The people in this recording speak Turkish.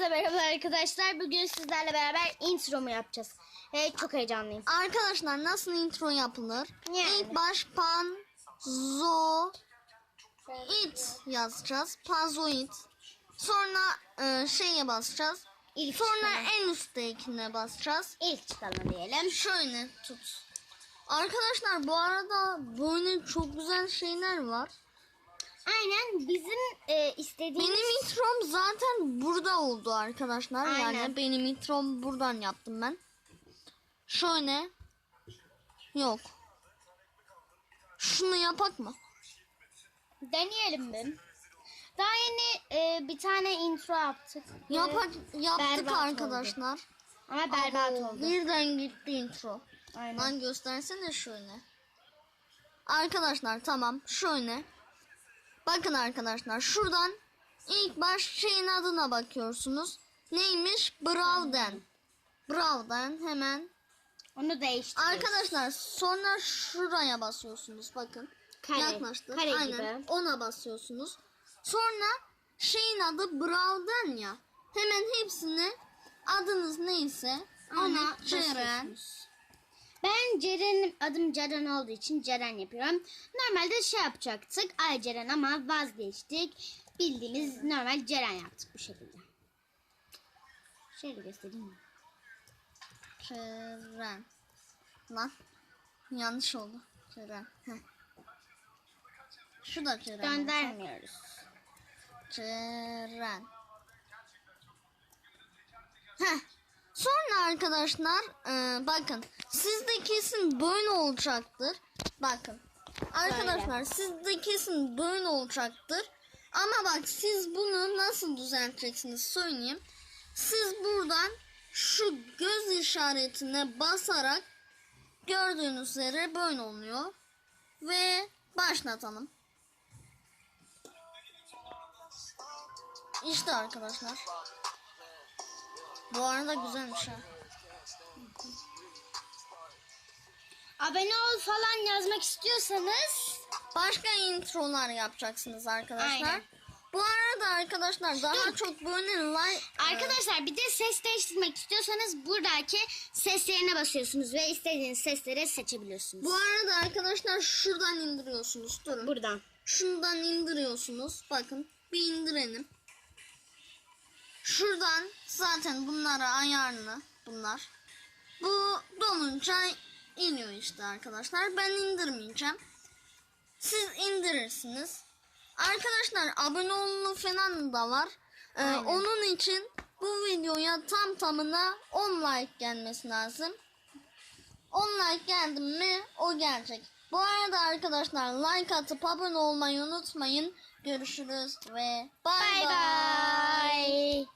Herkese merhaba arkadaşlar. Bugün sizlerle beraber intromu yapacağız. Evet çok heyecanlıyım. Arkadaşlar nasıl intro yapılır? Yani. İlk baş pan zo it yazacağız. Pazoit. Sonra e, şeye basacağız. İlk Sonra çıkalım. en üsttekine basacağız. İlk çıkalım diyelim. Şöyle tut. Arkadaşlar bu arada böyle çok güzel şeyler var. Aynen bizim e, istediğimiz... Benim introm zaten burada oldu arkadaşlar. Aynen. Yani benim introm buradan yaptım ben. Şöyle. Yok. Şunu yapak mı? Deneyelim bir. Daha yeni e, bir tane intro yaptık. Yapak, yaptık berbat arkadaşlar. Ama berbat Abo, oldu. Birden gitti intro. Aynen. Lan göstersene şöyle. Arkadaşlar tamam şöyle. Bakın arkadaşlar şuradan ilk baş şeyin adına bakıyorsunuz. Neymiş? Brawden. Brawden hemen. Onu değiştiriyoruz. Arkadaşlar sonra şuraya basıyorsunuz bakın. Kare. Yaklaştık. Kare Aynen. gibi. Ona basıyorsunuz. Sonra şeyin adı Brawden ya. Hemen hepsini adınız neyse Ona basıyorsunuz. Ben Ceren adım Ceren olduğu için Ceren yapıyorum. Normalde şey yapacaktık Ay Ceren ama vazgeçtik. Bildiğimiz normal Ceren yaptık bu şekilde. Şöyle göstereyim mi? Ceren. Lan. Yanlış oldu. Ceren. Heh. Şu da Ceren. Göndermiyoruz. Ceren. Heh. Sonra arkadaşlar e, bakın sizde kesin böyle olacaktır. Bakın. Arkadaşlar sizde kesin böyle olacaktır. Ama bak siz bunu nasıl düzelteceksiniz söyleyeyim. Siz buradan şu göz işaretine basarak gördüğünüz üzere böyle oluyor. Ve başlatalım. İşte arkadaşlar. Bu arada güzelmiş ha. Abone ol falan yazmak istiyorsanız Başka introlar yapacaksınız arkadaşlar. Aynen. Bu arada arkadaşlar daha çok böyle like Arkadaşlar bir de ses değiştirmek istiyorsanız buradaki seslerine basıyorsunuz ve istediğiniz sesleri seçebiliyorsunuz. Bu arada arkadaşlar şuradan indiriyorsunuz. Durun. buradan. Şundan indiriyorsunuz. Bakın bir indirelim. Şuradan zaten bunlara ayarlı bunlar. Bu dolunca iniyor işte arkadaşlar. Ben indirmeyeceğim. Siz indirirsiniz. Arkadaşlar abone olma falan da var. Ee, Aynen. onun için bu videoya tam tamına 10 like gelmesi lazım. 10 like geldi mi o gelecek. Bu arada arkadaşlar like atıp abone olmayı unutmayın. Görüşürüz ve bay. bay.